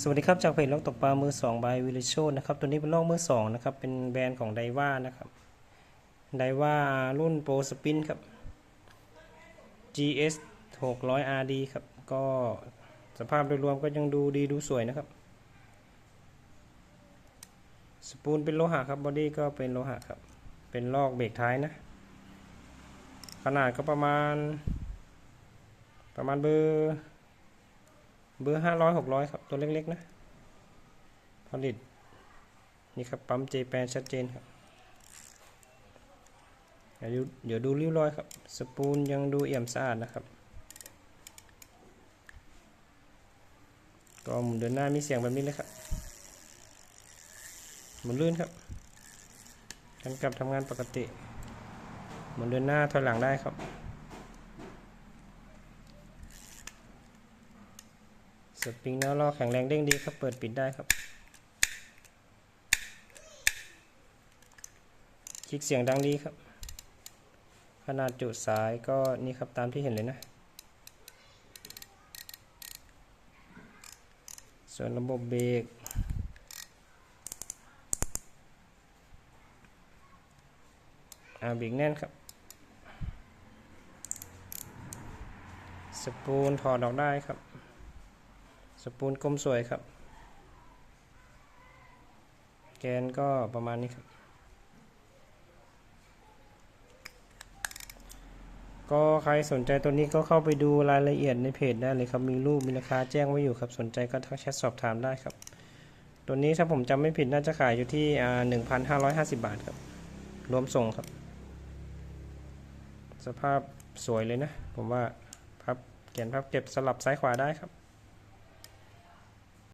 สวัสดีครับจากเพจลอกตกปลามือสองบายวิลโชนะครับตัวนี้เป็นลอกมือสองนะครับเป็นแบรนด์ของไดว่านะครับไดว่ารุ่นโปรสปินครับ GS 600 RD ครับก็สภาพโดยรวมก็ยังดูดีดูสวยนะครับสปูลเป็นโลหะครับบอดี้ก็เป็นโลหะครับเป็นลอกเบรกท้ายนะ ขนาดก็ประมาณ ประมาณเบอร์ เบอร์ห้าร้อยหกร้อยครับ ตัวเล็กๆนะ ผลิต นี่ครับ ปั๊มเจแปนชัดเจนครับ เดี๋ยวเดี๋ยวดูริ้วรอยครับ สปูลยังดูเอี่ยมสะอาดนะครับก็หมุนเดินหน้ามีเสียงแบบนี้เลยครับ หมุนลื่นครับกันกลับทำงานปกติ หมุนเดินหน้าถอยหลังได้ครับ สปริงแล้วล้อแข็งแรงเด้งดีครับ เปิดปิดได้ครับ คลิกเสียงดังดีครับ ขนาดจุดสายก็นี่ครับตามที่เห็นเลยนะ ส่วนระบบเบรกอาเบรกแน่นครับ สปูลถอดออกได้ครับ ปูลกลมสวยครับ แกนก็ประมาณนี้ครับ ก็ใครสนใจตัวนี้ก็เข้าไปดูรายละเอียดในเพจได้เลยครับ มีรูปมีราคาแจ้งไว้อยู่ครับ สนใจก็ทักแชทสอบถามได้ครับ ตัวนี้ถ้าผมจำไม่ผิดน่าจะขายอยู่ที่อ่าหนึ่งพันห้าร้อยห้าสิบบาทครับ รวมส่งครับ สภาพสวยเลยนะ ผมว่าพับเขียนพับเก็บสลับซ้ายขวาได้ครับ